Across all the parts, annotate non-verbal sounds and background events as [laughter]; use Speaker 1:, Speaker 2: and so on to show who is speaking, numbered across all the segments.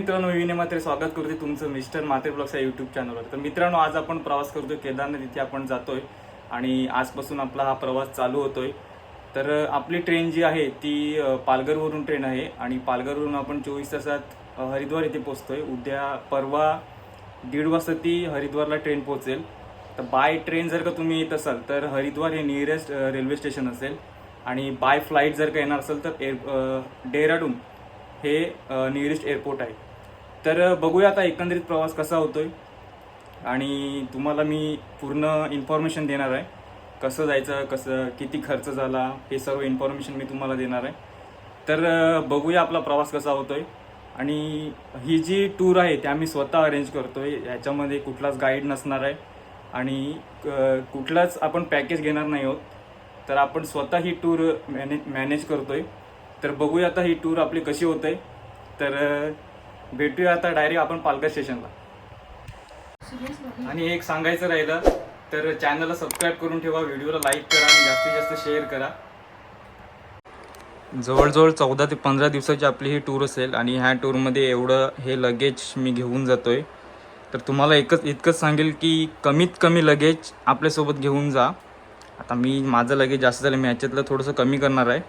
Speaker 1: मित्रांनो मी मात्रे स्वागत करते तुमचं मिस्टर मात्रे ब्लॉग्स यूट्यूब चॅनलवर तर मित्रांनो आज आपण प्रवास करतोय केदारनाथ इथे आपण जातोय आणि आजपासून आपला हा प्रवास चालू होतोय. तर आपली ट्रेन जी आहे ती पालघरवरून ट्रेन आहे आणि पालघरवरून आपण चोवीस तासात हरिद्वार इथे पोचतोय उद्या परवा दीड वाजता ती हरिद्वारला ट्रेन पोहोचेल. तर बाय ट्रेन जर का तुम्ही येत असाल तर हरिद्वार हे नियरेस्ट रेल्वे स्टेशन असेल. आणि बाय फ्लाईट जर का येणार असेल तर एअर डेहराडून हे नियरेस्ट एअरपोर्ट आहे. तर बघूया आता एकंदरीत प्रवास कसा होतोय. आणि तुम्हाला मी पूर्ण इन्फॉर्मेशन देणार आहे. कसं जायचं कसं किती खर्च झाला हे सर्व इन्फॉर्मेशन मी तुम्हाला देणार आहे. तर बघूया आपला प्रवास कसा होतोय. आणि ही जी टूर आहे ती आम्ही स्वतः अरेंज करतोय. याच्यामध्ये कुठलाच गाईड नसणार आहे. आणि कुठलाच आपण पॅकेज घेणार नाही आहोत. तर आपण स्वतः ही टूर मॅनेज मॅनेज करतोय. तर बघूया आता ही टूर आपली कशी होते तर भेटूया आता डायरेक्ट आपण पालघर स्टेशनला. आणि एक सांगायचं राहिलं तर चॅनलला सबस्क्राईब करून ठेवा व्हिडिओला लाईक करा आणि जास्तीत जास्त शेअर करा. जवळजवळ चौदा ते पंधरा दिवसाची आपली ही टूर असेल आणि ह्या टूरमध्ये एवढं हे लगेज मी घेऊन जातो आहे तर तुम्हाला एकच इतकंच सांगेल की कमीत कमी लगेज आपल्यासोबत घेऊन जा. आता मी माझं लगेज जास्त झालं मी ह्याच्यातलं थोडंसं कमी करणार आहे.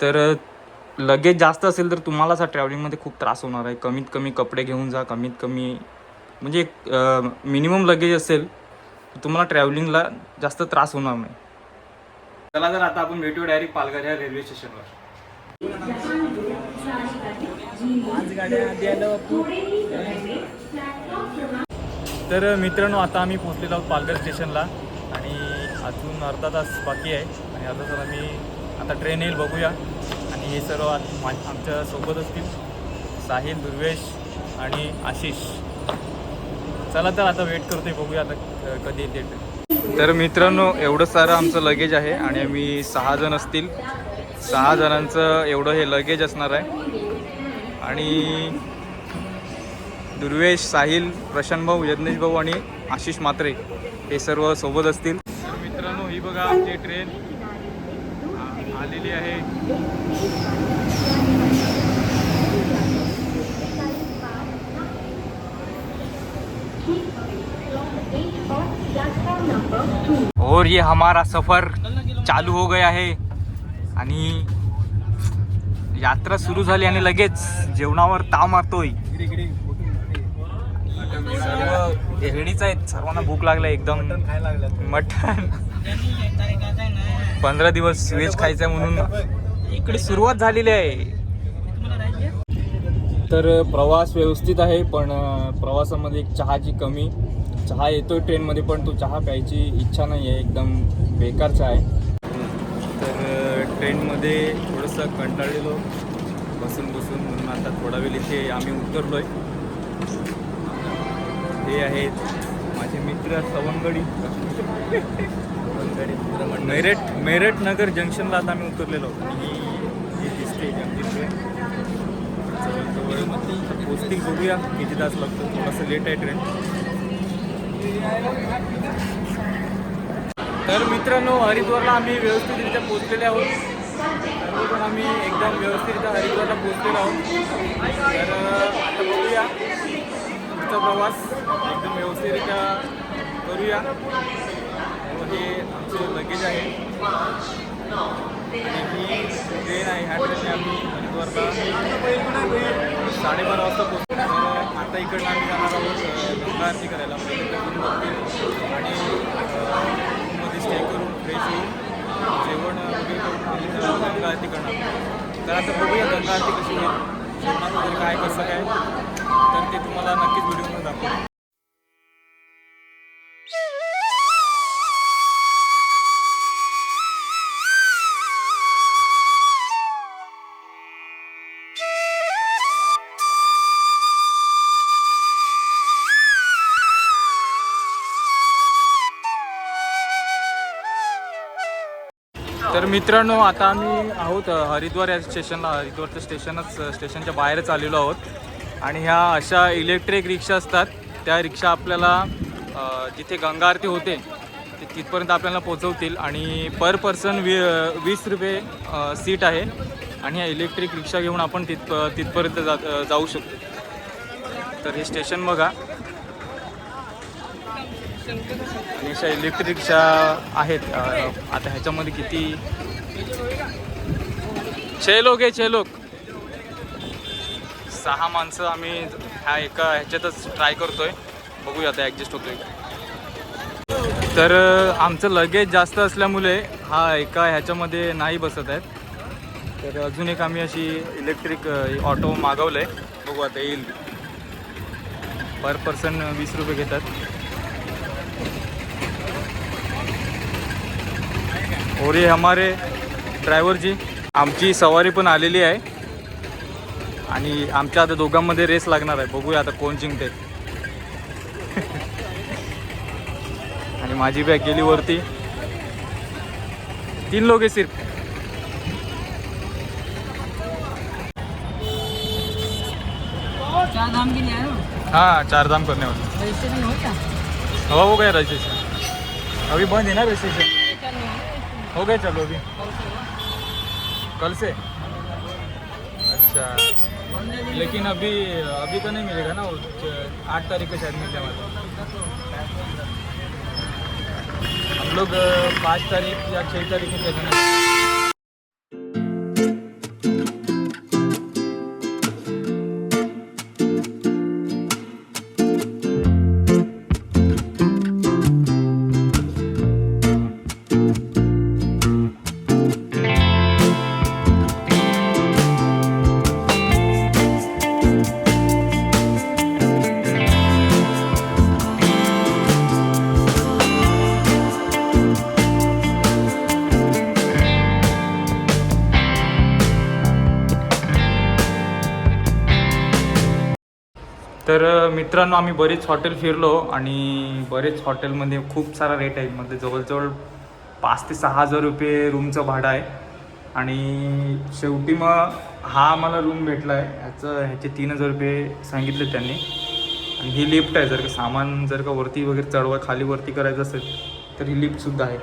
Speaker 1: तर लगेज जास्त असेल तर तुम्हाला असा ट्रॅव्हलिंगमध्ये खूप त्रास होणार आहे. कमीत कमी कपडे घेऊन जा कमीत कमी म्हणजे मिनिमम लगेज असेल तर तुम्हाला ट्रॅव्हलिंगला जास्त त्रास होणार नाही. चला तर आता आपण भेटू डायरेक्ट पालघर या रेल्वे स्टेशनवर तर मित्रांनो आता आम्ही पोहोचलेलो आहोत पालघर स्टेशनला आणि अजून अर्धा तास बाकी आहे. आणि अर्धा तास आम्ही आता ट्रेन येईल बघूया. आणि हे सर्व आत- मा- आमच्यासोबत असतील साहिल दुर्वेश आणि आशिष. चला तर आता वेट करतोय बघूया आता कधी येते तर मित्रांनो एवढं सारं आमचं लगेज आहे आणि आम्ही सहा जण असतील. सहा जणांचं एवढं हे लगेज असणार आहे. आणि दुर्वेश साहिल प्रशांत भाऊ यज्ञेश भाऊ आणि आशिष मात्रे हे सर्व सोबत असतील तर मित्रांनो ही बघा आमची ट्रेन आ- आलेली आहे ये हमारा सफर चालू हो गया है। आणि यात्रा सुरू झाली आणि लगेच जेवणावर ताव मारतोय. सर्व हेडीच आहेत सर्वांना भूक लागलाय एकदम. मटण. पंधरा दिवस व्हेज खायचं म्हणून इकडे सुरुवात झालेली आहे. तर प्रवास व्यवस्थित आहे पण प्रवासामध्ये एक चहाची कमी. चहा येतोय ट्रेनमध्ये पण तो चहा प्यायची इच्छा नाही आहे एकदम बेकार चहा आहे. तर ट्रेनमध्ये थोडंसं कंटाळलेलो बसून बसून म्हणून आता थोडा वेळ इथे आम्ही उतरलोय. हे आहेत माझे मित्र सवंगडी मेरठ मेरठ नगर जंक्शनला आता आम्ही उतरलेलो. आणि ही दिसते आमची ट्रेन. जवळजवळ पोस्टिंग बघूया. किती तास लागतो? थोडंसं लेट आहे ट्रेन. तर मित्रांनो हरिद्वारला आम्ही व्यवस्थितरित्या पोहोचलेले आहोत. सर्वजण आम्ही एकदम व्यवस्थितरित्या हरिद्वारला पोहोचलेलो आहोत. तर आता बघूया. पुढचा प्रवास एकदम व्यवस्थितरित्या करूया. हे आमचं लगेज आहे. आणि ही ट्रेन आहे. ह्या ट्रेनने आम्ही हरिद्वारला साडेबारा वाजता पोहोचतो आता इकडनं आम्ही जाणार आहोत गंगा आरती करायला. म्हणजे आणि रूममध्ये स्टे करून फ्रेश होऊन जेवण वगैरे करून आम्ही गंगा आरती करणार. तर आता बघूया गंगा आरती कशी होईल जेवणात वगैरे काय कसं काय तर ते तुम्हाला नक्कीच व्हिडिओमध्ये दाखवतो. तर मित्रांनो आता आम्ही आहोत हरिद्वार या स्टेशनला. हरिद्वारचं स्टेशनच स्टेशनच्या बाहेरच आलेलो आहोत. आणि ह्या अशा इलेक्ट्रिक रिक्षा असतात. त्या रिक्षा आपल्याला जिथे गंगा आरती होते ते तिथपर्यंत आपल्याला पोचवतील आणि पर पर्सन वी वीस रुपये सीट आहे. आणि ह्या इलेक्ट्रिक रिक्षा घेऊन आपण तिथ तिथपर्यंत जा जाऊ शकतो. तर हे स्टेशन बघा. आणि अशा इलेक्ट्रिक रिक्षा आहेत आता ह्याच्यामध्ये किती? छे लोक आहे छे लोक. सहा माणसं आम्ही ह्या एका ह्याच्यातच ट्राय करतोय. बघूया आता ॲडजस्ट होतोय का. तर आमचं लगेज जास्त असल्यामुळे हा एका ह्याच्यामध्ये नाही बसत आहेत. तर अजून एक आम्ही अशी इलेक्ट्रिक ऑटो मागवलं आहे बघू आता येईल. पर पर्सन वीस रुपये घेतात. और ये हमारे ड्रायव्हर जी. आमची सवारी पण आलेली आहे. आणि आमच्या आता दोघांमध्ये रेस लागणार आहे. बघूया आता कोण जिंकते. [laughs] आणि माझी बॅग गेली वरती. तीन लोक आहे सिर्फ.
Speaker 2: हो.
Speaker 1: हाँ चार धाम करने वाले
Speaker 2: रजिस्ट्रेशन हो क्या
Speaker 1: हवा हो रजिस्ट्रेशन. अभी बंद है ना रजिस्ट्रेशन? हो गए चलो अभी। कल से? अच्छा। लेकिन अभी अभी तो नहीं मिलेगा ना वो आठ तारीख को शायद मिल जाएगा हम लोग पाँच तारीख या छः तारीख को मित्रांनो आम्ही बरेच हॉटेल फिरलो आणि बरेच हॉटेलमध्ये खूप सारा रेट आहे. म्हणजे जवळजवळ पाच ते सहा हजार रुपये रूमचं भाडं आहे. आणि शेवटी मग हा आम्हाला रूम भेटला आहे ह्याचं ह्याचे तीन हजार रुपये सांगितले त्यांनी. आणि ही लिफ्ट आहे. जर का सामान जर का वरती वगैरे चढवा खाली वरती करायचं असेल तर ही लिफ्टसुद्धा आहे.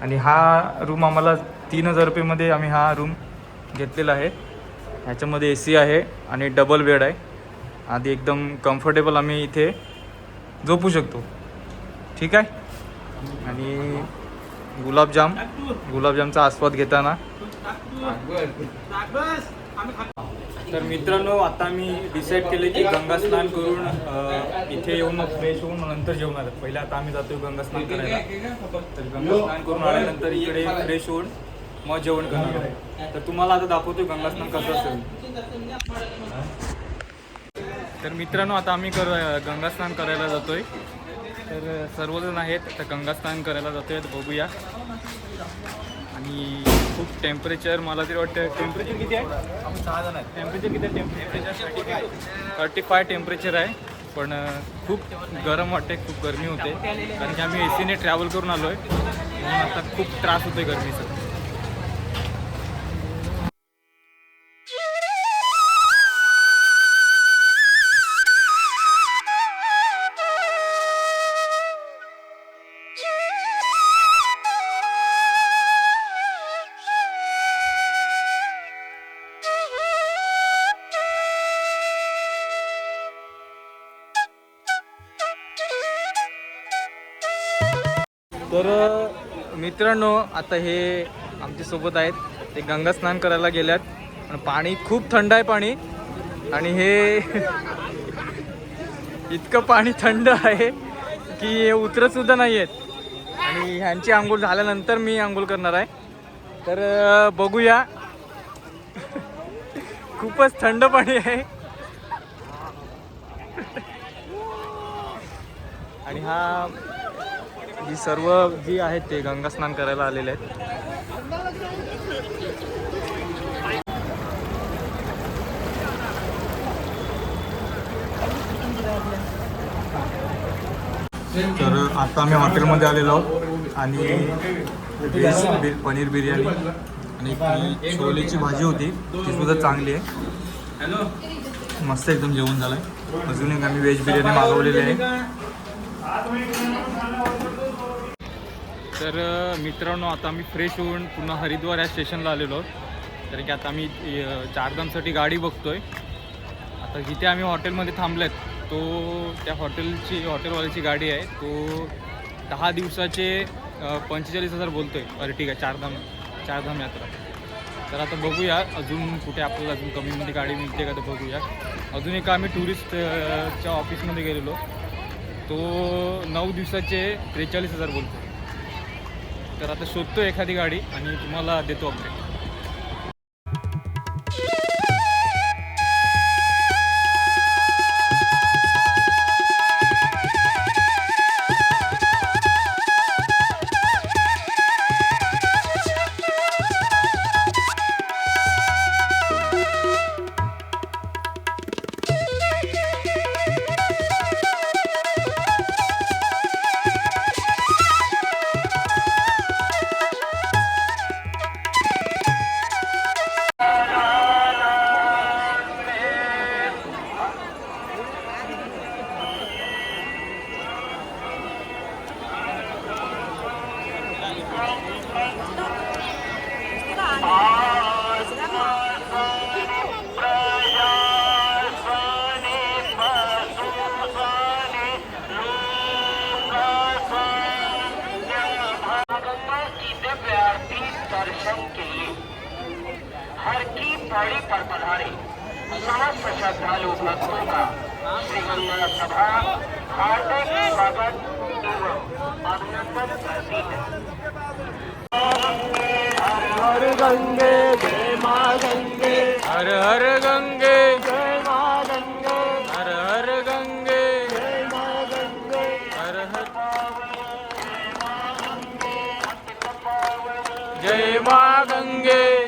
Speaker 1: आणि हा रूम आम्हाला तीन हजार रुपयेमध्ये आम्ही हा रूम घेतलेला आहे. ह्याच्यामध्ये ए सी आहे आणि डबल बेड आहे. आधी एकदम कम्फर्टेबल आम्ही इथे झोपू शकतो. ठीक आहे? आणि गुलाबजाम गुलाबजामचा आस्वाद घेताना. तर मित्रांनो आता मी डिसाईड केले की गंगा स्नान करून इथे येऊन मग फ्रेश होऊन मग नंतर जेवणार आलं पहिले आता आम्ही जातोय गंगा स्नान करायला. तर गंगा स्नान करून आल्यानंतर इकडे फ्रेश होऊन मग जेवण करणार तर तुम्हाला आता दाखवतोय गंगा स्नान कसं असेल. तर मित्रांनो आता आम्ही कर गंगा स्नान करायला जातोय. तर सर्वजण आहेत तर गंगा स्नान करायला जातोय तर बघूया. आणि खूप टेम्परेचर मला तरी वाटतं टेम्परेचर किती आहे? सहा जण आहेत. टेम्परेचर किती आहे? टेम्परेचर थर्टी फाय टेम्परेचर आहे. पण खूप गरम वाटते खूप गरमी होते. कारण की आम्ही ए सीने ट्रॅव्हल करून आलो आहे म्हणून आता खूप त्रास होतोय गरमीचा. तर मित्रांनो आता हे आमच्यासोबत आहेत. ते गंगा स्नान करायला गेल्यात. पण पाणी खूप थंड आहे पाणी. आणि हे [laughs] इतकं पाणी थंड आहे की हे उतरतसुद्धा नाही आहेत. आणि ह्यांची आंघोळ झाल्यानंतर मी आंघोळ करणार आहे. तर बघूया. [laughs] खूपच थंड पाणी आहे. [laughs] आणि हा ही सर्व जी आहेत ते गंगा स्नान करायला आलेले आहेत. तर आता आम्ही हॉटेलमध्ये आलेलो आहोत आणि व्हेज बि- पनीर बिर्याणी आणि छोलेची भाजी होती ती सुद्धा चांगली आहे. मस्त एकदम जेवण झालं आहे अजून एक आम्ही व्हेज बिर्याणी मागवलेली आहे. तर मित्रांनो आता आम्ही फ्रेश होऊन पुन्हा हरिद्वार या स्टेशनला आलेलो आहोत. कारण की आता आम्ही चारधामसाठी गाडी बघतोय. आता जिथे आम्ही हॉटेलमध्ये थांबलेत तो त्या हॉटेलची हॉटेलवाल्याची गाडी आहे. तो दहा दिवसाचे पंचेचाळीस हजार बोलतो आहे अर्टिगा चारधाम चारधाम यात्रा. तर आता बघूया अजून कुठे आपल्याला अजून कमीमध्ये गाडी मिळते का तर बघूया. अजून एका आम्ही टुरिस्टच्या ऑफिसमध्ये गेलेलो. तो नऊ दिवसाचे त्रेचाळीस हजार बोलतो तर आता शोधतो एखादी गाडी आणि तुम्हाला देतो अपडेट.
Speaker 3: समस्त श्रद्धालु भक्तों का श्री गंगा सभा हार्दिक स्वागत एवं अभिनंदन करती है हर गंगे जय मा गंगे
Speaker 1: हर हर गंगे
Speaker 3: जय मा गंगे
Speaker 1: हर हर गंगे
Speaker 3: जय मा गंगे
Speaker 1: हर हर जय मा गंगे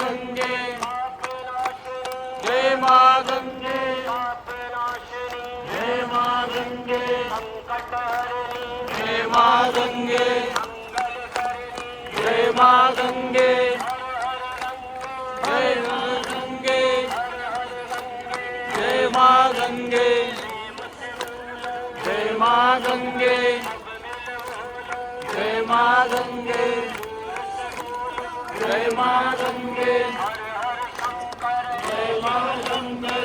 Speaker 1: गंगे जय मा गंगे जय मा गंगे
Speaker 3: जय मा गंगे
Speaker 1: जय मा गंगे जय मा गंगे जय मा गंगे जय मा गंगे जय मा गंगे जय मा गंगे जय मा शंकर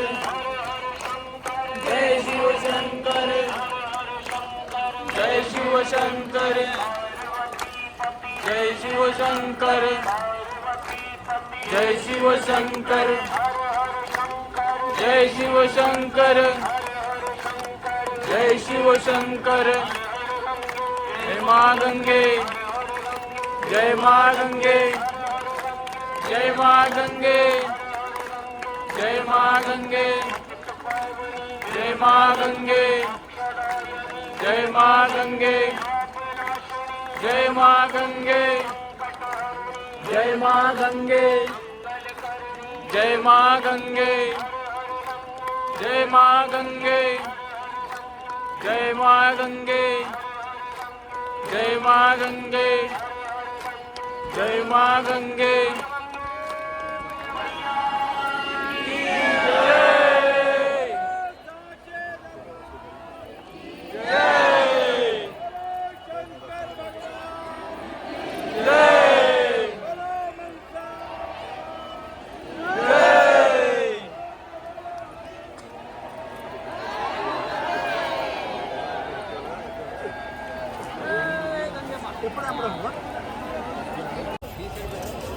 Speaker 1: जय शिवशंकर जय शिवशंकर जय शिवशंकर जय शिवशंकर जय शिवशंकर जय जय मा गंगे जय मा गंगे जय मा गंगे जय मा गंगे जय मा गंगे जय मा गंगे जय मा गंगे जय मा गंगे जय मा गंगे जय मा गंगे जय मा गंगे जय मा गंगे जय मा गंगे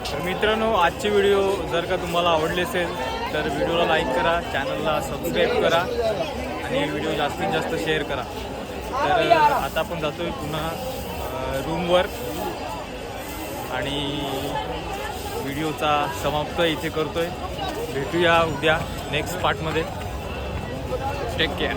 Speaker 1: तर मित्रांनो आजची व्हिडिओ जर का तुम्हाला आवडली असेल तर व्हिडिओला लाईक करा चॅनलला सबस्क्राईब करा आणि व्हिडिओ जास्तीत जास्त शेअर करा. तर आता आपण जातो आहे पुन्हा रूमवर आणि व्हिडिओचा समाप्त इथे करतो आहे भेटूया उद्या नेक्स्ट पार्टमध्ये टेक केअर